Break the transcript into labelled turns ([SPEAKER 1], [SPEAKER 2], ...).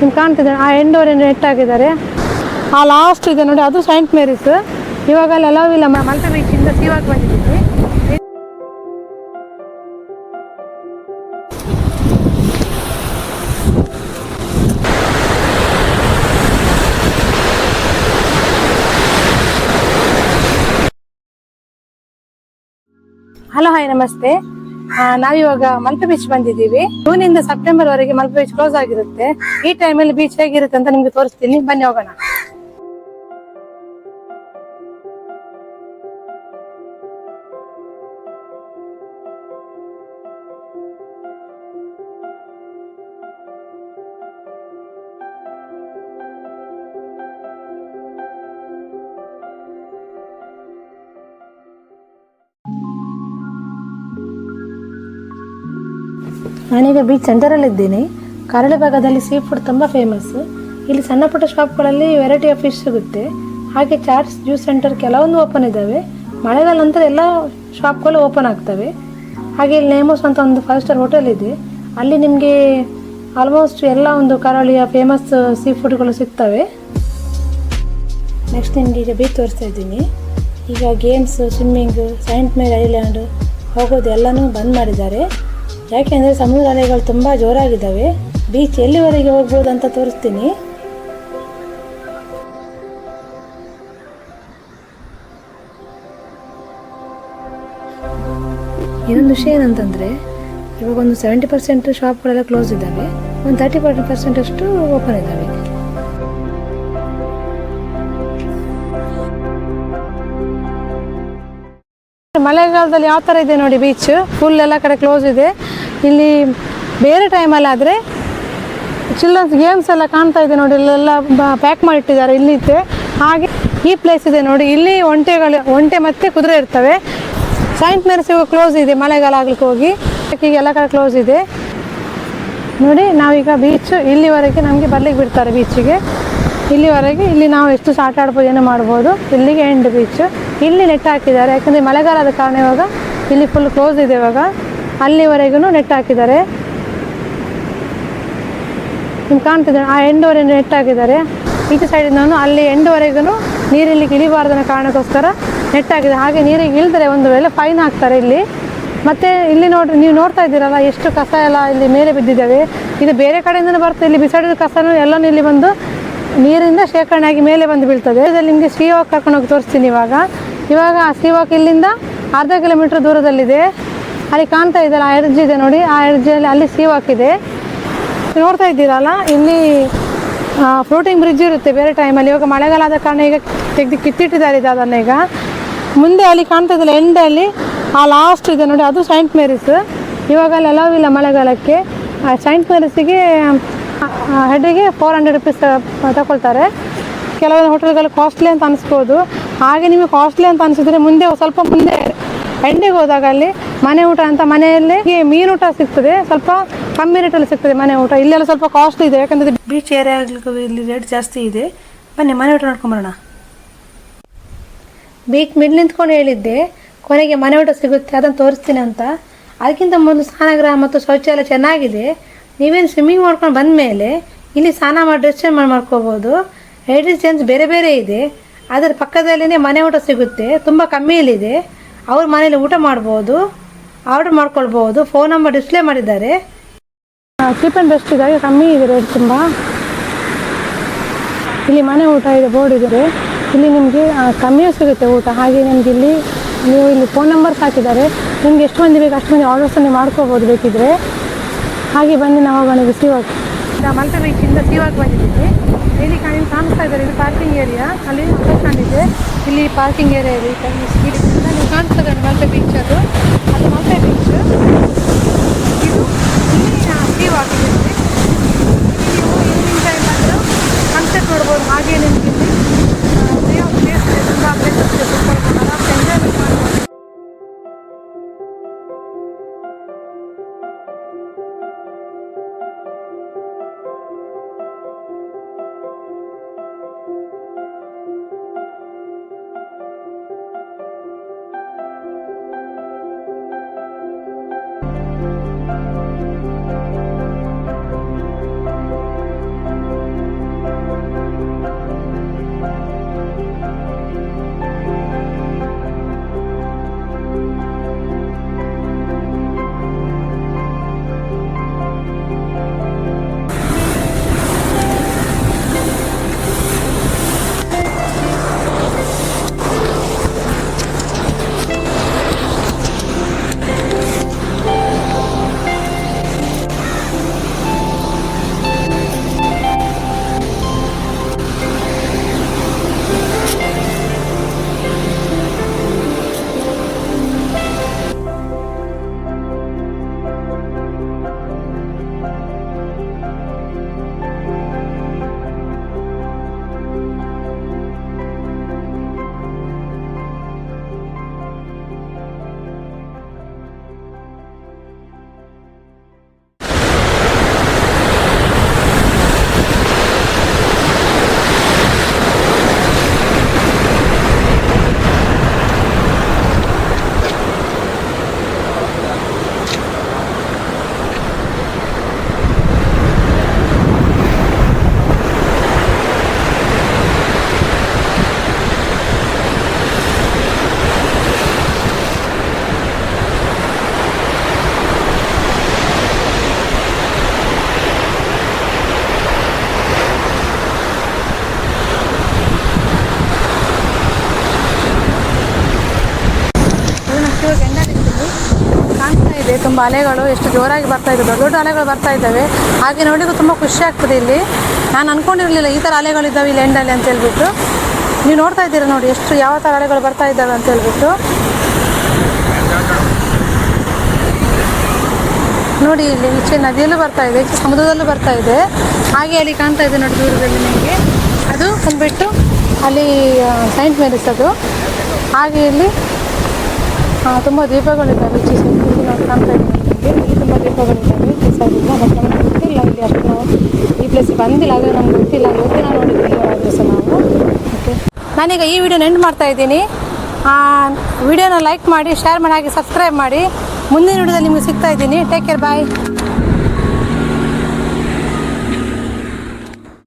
[SPEAKER 1] ನಿಮ್ಗೆ ಕಾಣ್ತಿದೆ ಆ ಎಂಡೋರೆ ನೆಟ್ ಹಾಕಿದ್ದಾರೆ ಆ ಲಾಸ್ಟ್ ಇದೆ ನೋಡಿ, ಅದು ಸೈಂಟ್ ಮೇರಿಸ್ ಇವಾಗ ಅಲ್ಲಿ ಅಲವ್ ಇಲ್ಲ ಮಲ್ಟ ಬೀಚಿಂದ ಸೀವಾಗಿ ಬಂದಿದ್ದೀವಿ ಹಲೋ ಹಾಯ್ ನಮಸ್ತೆ. ನಾವಿವಾಗ ಮಲ್ಪೆ ಬೀಚ್ ಬಂದಿದ್ದೀವಿ. ಜೂನ್ ಇಂದ ಸೆಪ್ಟೆಂಬರ್ ವರೆಗೆ ಮಲ್ಪೆ ಬೀಚ್ ಕ್ಲೋಸ್ ಆಗಿರುತ್ತೆ. ಈ ಟೈಮಲ್ಲಿ ಬೀಚ್ ಹೇಗಿರುತ್ತೆ ಅಂತ ನಿಮ್ಗೆ ತೋರಿಸ್ತೀನಿ. ಬನ್ನಿ ಹೋಗೋಣ. ನಾನೀಗ ಬೀಚ್ ಸೆಂಟರಲ್ಲಿದ್ದೀನಿ ಕರಳೆ ಭಾಗದಲ್ಲಿ ಸೀ ಫುಡ್ ತುಂಬ ಫೇಮಸ್ ಇಲ್ಲಿ ಸಣ್ಣ ಪುಟ್ಟ ಶಾಪ್ಗಳಲ್ಲಿ ವೆರೈಟಿ ಆಫ್ ಫಿಶ್ ಸಿಗುತ್ತೆ. ಹಾಗೆ ಚಾಟ್ಸ್, ಜ್ಯೂಸ್ ಸೆಂಟರ್ ಕೆಲವೊಂದು ಓಪನ್ ಇದ್ದಾವೆ ಮಳೆಗಾಲ ನಂತರ ಎಲ್ಲ ಶಾಪ್ಗಳು ಓಪನ್ ಆಗ್ತವೆ. ಹಾಗೆ ಇಲ್ಲಿ ನೇಮೋಸ್ ಅಂತ ಒಂದು ಫೈವ್ ಸ್ಟಾರ್ ಹೋಟೆಲ್ ಇದೆ. ಅಲ್ಲಿ ನಿಮಗೆ ಆಲ್ಮೋಸ್ಟ್ ಎಲ್ಲ ಒಂದು ಕರಾವಳಿಯ ಫೇಮಸ್ ಸೀ ಫುಡ್ಗಳು ಸಿಗ್ತವೆ. ನೆಕ್ಸ್ಟ್ ನಿಮಗೆ ಈಗ ಬೀಚ್ ತೋರಿಸ್ತಾ ಇದ್ದೀನಿ. ಈಗ games swimming Saint Mary island ಹೋಗೋದು ಎಲ್ಲನೂ ಬಂದ್ ಮಾಡಿದ್ದಾರೆ. ಯಾಕೆಂದರೆ ಸಮುದ್ರ ಅಲೆಗಳು ತುಂಬ ಜೋರಾಗಿದ್ದಾವೆ. ಬೀಚ್ ಎಲ್ಲಿವರೆಗೆ ಹೋಗ್ಬೋದು ಅಂತ ತೋರಿಸ್ತೀನಿ. ಇನ್ನೊಂದು ವಿಷಯ ಏನಂತಂದರೆ, ಇವಾಗ ಒಂದು ಸೆವೆಂಟಿ ಪರ್ಸೆಂಟ್ ಶಾಪ್ಗಳೆಲ್ಲ ಕ್ಲೋಸ್ ಇದ್ದಾವೆ. ಒಂದು ತರ್ಟಿ ಫಾರ್ಟಿ ಪರ್ಸೆಂಟ್ ಅಷ್ಟು ಓಪನ್ ಇದ್ದಾವೆ. ಮಳೆಗಾಲದಲ್ಲಿ ಯಾವ ಥರ ಇದೆ ನೋಡಿ ಬೀಚ್ ಫುಲ್ ಎಲ್ಲ ಕಡೆ ಕ್ಲೋಸ್ ಇದೆ. ಇಲ್ಲಿ ಬೇರೆ ಟೈಮಲ್ಲಿ ಆದರೆ ಚಿಲ್ಡ್ರನ್ಸ್ ಗೇಮ್ಸ್ ಎಲ್ಲ ಕಾಣ್ತಾ ಇದೆ ನೋಡಿ, ಇಲ್ಲೆಲ್ಲ ಪ್ಯಾಕ್ ಮಾಡಿಟ್ಟಿದ್ದಾರೆ, ಇಲ್ಲಿ ಇದೆ ಹಾಗೆ ಈ ಪ್ಲೇಸ್ ಇದೆ ನೋಡಿ, ಇಲ್ಲಿ ಒಂಟೆಗಳು, ಒಂಟೆ ಮತ್ತು ಕುದುರೆ ಇರ್ತವೆ. ಸೈಂಟ್ ಮರ್ಸಿಗೂ ಕ್ಲೋಸ್ ಇದೆ, ಮಳೆಗಾಲ ಆಗ್ಲಿಕ್ಕೆ ಹೋಗಿ. ಈಗ ಎಲ್ಲ ಕಡೆ ಕ್ಲೋಸ್ ಇದೆ. ನೋಡಿ, ನಾವೀಗ ಬೀಚ್ ಇಲ್ಲಿವರೆಗೆ ನಮಗೆ ಬರ್ಲಿಕ್ಕೆ ಬಿಡ್ತಾರೆ ಬೀಚಿಗೆ ಇಲ್ಲಿವರೆಗೆ ಇಲ್ಲಿ ನಾವು ಎಷ್ಟು ಆಟ ಆಡ್ಬೋದು, ಏನೋ ಮಾಡ್ಬೋದು, ಇಲ್ಲಿಗೆ ಎಂಡ್ ಬೀಚ್ ಇಲ್ಲಿ ನೆಟ್ ಹಾಕಿದ್ದಾರೆ, ಯಾಕಂದರೆ ಮಳೆಗಾಲದ ಕಾರಣ ಇವಾಗ ಇಲ್ಲಿ ಫುಲ್ ಕ್ಲೋಸ್ ಇದೆ ಇವಾಗ. ಅಲ್ಲಿವರೆಗೂ ನೆಟ್ ಹಾಕಿದ್ದಾರೆ. ನಿಮ್ಗೆ ಕಾಣ್ತಿದೆ ಆ ಎಂಡವರೆ ನೆಟ್ ಹಾಕಿದ್ದಾರೆ. ಈಚೆ ಸೈಡಿಂದ ಅಲ್ಲಿ ಎಂಡವರೆಗೂ ನೀರಿಲ್ಲಿ ಇಳಿಬಾರ್ದು ಕಾರಣಕ್ಕೋಸ್ಕರ ನೆಟ್ ಹಾಕಿದೆ. ಹಾಗೆ ನೀರಿಗೆ ಇಳಿದ್ರೆ ಒಂದು ವೇಳೆ ಫೈನ್ ಹಾಕ್ತಾರೆ ಇಲ್ಲಿ. ಮತ್ತೆ ಇಲ್ಲಿ ನೋಡ್ರಿ ನೀವು ನೋಡ್ತಾ ಇದ್ದೀರಲ್ಲ ಎಷ್ಟು ಕಸ ಎಲ್ಲ ಇಲ್ಲಿ ಮೇಲೆ ಬಿದ್ದಿದ್ದಾವೆ. ಇದು ಬೇರೆ ಕಡೆಯಿಂದನೂ ಬರ್ತದೆ. ಇಲ್ಲಿ ಬಿಸಾಡಿದ ಕಸನೂ ಎಲ್ಲನೂ ಇಲ್ಲಿ ಬಂದು ನೀರಿಂದ ಶೇಖರಣೆ ಆಗಿ ಮೇಲೆ ಬಂದು ಬೀಳ್ತದೆ. ಇದರಲ್ಲಿ ನಿಮಗೆ ಸಿ ವಾಕ್ ಕರ್ಕೊಂಡು ಹೋಗಿ ತೋರಿಸ್ತೀನಿ ಇವಾಗ. ಇವಾಗ ಆ ಸಿ ವಾಕ್ ಇಲ್ಲಿಂದ ಅರ್ಧ ಕಿಲೋಮೀಟ್ರ್ ದೂರದಲ್ಲಿದೆ. ಅಲ್ಲಿ ಕಾಣ್ತಾ ಇದ್ದಾರೆ ಆ ಎರ್ಜಿ ಇದೆ ನೋಡಿ, ಆ ಎರ್ಜಿಯಲ್ಲಿ ಅಲ್ಲಿ ಸೀವ್ ಹಾಕಿದೆ. ನೋಡ್ತಾ ಇದ್ದೀರಲ್ಲ, ಇಲ್ಲಿ ಫ್ಲೋಟಿಂಗ್ ಬ್ರಿಡ್ಜ್ ಇರುತ್ತೆ ಬೇರೆ ಟೈಮಲ್ಲಿ ಇವಾಗ ಮಳೆಗಾಲ ಆದ ಕಾರಣ ಈಗ ತೆಗೆದು ಕಿತ್ತಿಟ್ಟಿದ್ದಾರೆ ಇದು ಅದನ್ನು ಈಗ. ಮುಂದೆ ಅಲ್ಲಿ ಕಾಣ್ತಾ ಇದ್ದಲ್ಲ ಎಂಡಲ್ಲಿ ಆ ಲಾಸ್ಟ್ ಇದೆ ನೋಡಿ, ಅದು ಸೈಂಟ್ ಮೇರಿಸ್ ಇವಾಗ ಅಲ್ಲಿ ಎಲ್ಲವೂ ಇಲ್ಲ ಮಳೆಗಾಲಕ್ಕೆ. ಆ ಸೈಂಟ್ ಮೇರಿಸಿಗೆ ಹೆಡ್ಗೆ ಫೋರ್ ಹಂಡ್ರೆಡ್ ರುಪೀಸ್ ತಗೊಳ್ತಾರೆ. ಕೆಲವೊಂದು ಹೋಟೆಲ್ಗಳು ಕಾಸ್ಟ್ಲಿ ಅಂತ ಅನಿಸ್ಬೋದು. ಹಾಗೆ ನಿಮಗೆ ಕಾಸ್ಟ್ಲಿ ಅಂತ ಅನಿಸಿದ್ರೆ ಮುಂದೆ ಸ್ವಲ್ಪ ಮುಂದೆ ಎಂಡಿಗೆ ಹೋದಾಗ ಅಲ್ಲಿ ಮನೆ ಊಟ ಅಂತ ಮನೆಯಲ್ಲಿ ಮೀನು ಊಟ ಸಿಗ್ತದೆ. ಸ್ವಲ್ಪ ಕಮ್ಮಿ ರೇಟಲ್ಲಿ ಸಿಗ್ತದೆ ಮನೆ ಊಟ. ಇಲ್ಲೆಲ್ಲ ಸ್ವಲ್ಪ ಕಾಸ್ಟ್ಲಿ ಇದೆ. ಯಾಕಂದ್ರೆ ಬೀಚ್ ಏರಿಯಾ ಇಲ್ಲಿ ರೇಟ್ ಜಾಸ್ತಿ ಇದೆ. ಬನ್ನಿ, ಮನೆ ಊಟ ನೋಡ್ಕೊಂಬರೋಣ. ಬೀಚ್ ಮಿಡ್ ನಿಂತ್ಕೊಂಡು ಹೇಳಿದ್ದೆ. ಕೊನೆಗೆ ಮನೆ ಊಟ ಸಿಗುತ್ತೆ. ಅದನ್ನು ತೋರಿಸ್ತೀನಿ ಅಂತ. ಅದಕ್ಕಿಂತ ಮೊದಲು ಸ್ನಾನಗೃಹ ಮತ್ತು ಶೌಚಾಲಯ ಚೆನ್ನಾಗಿದೆ. ನೀವೇನು ಸ್ವಿಮ್ಮಿಂಗ್ ಮಾಡ್ಕೊಂಡು ಬಂದ ಮೇಲೆ ಇಲ್ಲಿ ಸ್ನಾನ ಮಾಡಿ ಡ್ರೆಸ್ ಚೇಂಜ್ ಮಾಡಿ ಮಾಡ್ಕೋಬೋದು. ಲೇಡೀಸ್ ಚೇಂಜ್ ಬೇರೆ ಬೇರೆ ಇದೆ. ಅದರ ಪಕ್ಕದಲ್ಲೇ ಮನೆ ಊಟ ಸಿಗುತ್ತೆ. ತುಂಬ ಕಮ್ಮಿಯಲ್ಲಿದೆ. ಅವ್ರ ಮನೇಲಿ ಊಟ ಮಾಡ್ಬೋದು. ಆರ್ಡರ್ ಮಾಡ್ಕೊಳ್ಬೋದು. ಫೋನ್ ನಂಬರ್ ಡಿಸ್ಪ್ಲೇ ಮಾಡಿದ್ದಾರೆ. ಚೀಪ್ ಆ್ಯಂಡ್ ಬೆಸ್ಟ್ ಇದೆ ಕಮ್ಮಿ ಇದೆ ರೇಟ್ ತುಂಬ. ಇಲ್ಲಿ ಮನೆ ಊಟ ಇದೆ ಬೋರ್ಡ್ ಇದೆ. ಇಲ್ಲಿ ನಿಮಗೆ ಕಮ್ಮಿಯೂ ಸಿಗುತ್ತೆ ಊಟ. ಹಾಗೆ ನಿಮ್ಗೆ ಇಲ್ಲಿ ನೀವು ಇಲ್ಲಿ ಫೋನ್ ನಂಬರ್ ಹಾಕಿದ್ದಾರೆ. ನಿಮ್ಗೆ ಎಷ್ಟು ಮಂದಿ ಬೇಕು ಅಷ್ಟು ಮಂದಿ ಆರ್ಡರ್ಸ್ ನೀವು ಮಾಡ್ಕೋಬೋದು ಬೇಕಿದ್ರೆ. ಹಾಗೆ ಬನ್ನಿ ನಾವು ಮನೆಗೆ ಸಿವಾಗ ಮಲ್ಪೆ ಬೀಚಿಂದ ಸಿವಾಗ್ ಬಂದಿದ್ದೀವಿ ಇಲ್ಲಿ ಕಾಣಿ ಕಾಣಿಸ್ತಾ ಇದ್ದಾರೆ ಇದು ಪಾರ್ಕಿಂಗ್ ಏರಿಯಾ ಅಲ್ಲಿ ಇದೆ. ಇಲ್ಲಿ ಪಾರ್ಕಿಂಗ್ ಏರಿಯಾ ಇದೆ. ಈ ಕಡೆ ಈ ಸ್ಪೀಡಿಂದ ನೀವು ಕಾಣಿಸ್ತಾ ಇದ್ದಾರೆ ಮಲ್ಪೆ ಬೀಚ್ ಅದು ಅದು ಮಲ್ಪೆ ಬೀಚ್ ತುಂಬ ಅಲೆಗಳು ಎಷ್ಟು ಜೋರಾಗಿ ಬರ್ತಾ ಇದ್ದಾವೆ ದೊಡ್ಡ ದೊಡ್ಡ ಅಲೆಗಳು ಬರ್ತಾ ಇದ್ದಾವೆ. ಹಾಗೆ ನೋಡಲಿಕ್ಕೂ ತುಂಬ ಖುಷಿ ಆಗ್ತದೆ ಇಲ್ಲಿ. ನಾನು ಅಂದ್ಕೊಂಡಿರಲಿಲ್ಲ ಈ ಥರ ಅಲೆಗಳಿದ್ದಾವೆ ಇಲ್ಲಿ ಎಂಡಲ್ಲಿ ಅಂತ ಹೇಳ್ಬಿಟ್ಟು. ನೀವು ನೋಡ್ತಾ ಇದ್ದೀರಾ ನೋಡಿ ಎಷ್ಟು, ಯಾವ ಥರ ಅಲೆಗಳು ಬರ್ತಾ ಇದ್ದಾವೆ ಅಂತ ಹೇಳ್ಬಿಟ್ಟು. ನೋಡಿ ಇಲ್ಲಿ ಈಚೆ ನದಿಯಲ್ಲೂ ಬರ್ತಾ ಇದೆ, ಈಚೆ ಸಮುದ್ರದಲ್ಲೂ ಬರ್ತಾ ಇದೆ. ಹಾಗೆ ಅಲ್ಲಿ ಕಾಣ್ತಾ ಇದೆ ನೋಡಿ ದೂರದಲ್ಲಿ ನಿಮಗೆ. ಅದು ಬಂದ್ಬಿಟ್ಟು ಅಲ್ಲಿ ಸೈಂಟ್ ಮೇರಿಸ್ ಅದು. ಹಾಗೆ ಇಲ್ಲಿ ತುಂಬ ದೀಪಗಳಿದ್ದಾವೆ. ಈಚೆ ನಾವು ಕಾಣ್ತಾ ಇದ್ದೀವಿ. ಇಲ್ಲಿ ತುಂಬ ದೀಪಗಳಿದ್ದಾವೆ. ಸೈಡಿಂದ ಬಟ್ ನಮಗೆ ಗೊತ್ತಿಲ್ಲ ಇಲ್ಲಿ ಅಷ್ಟು ನಾವು ಈ ಪ್ಲೇಸಿಗೆ ಬಂದಿಲ್ಲ, ಆದರೆ ನಮ್ಗೆ ಗೊತ್ತಿಲ್ಲ. ಗೊತ್ತಿಲ್ಲ ನೋಡಿದ್ದೀವಿ ಆದರೂ ಸಹ ನಾವು. ಓಕೆ ನಾನೀಗ ಈ ವಿಡಿಯೋನ ಎಂಡ್ ಮಾಡ್ತಾ ಇದ್ದೀನಿ. ವಿಡಿಯೋನ ಲೈಕ್ ಮಾಡಿ ಶೇರ್ ಮಾಡಿ, ಹಾಗೆ ಸಬ್ಸ್ಕ್ರೈಬ್ ಮಾಡಿ. ಮುಂದಿನ ವಿಡಿಯೋದಲ್ಲಿ ನಿಮಗೆ ಸಿಗ್ತಾ ಇದ್ದೀನಿ. Take care bye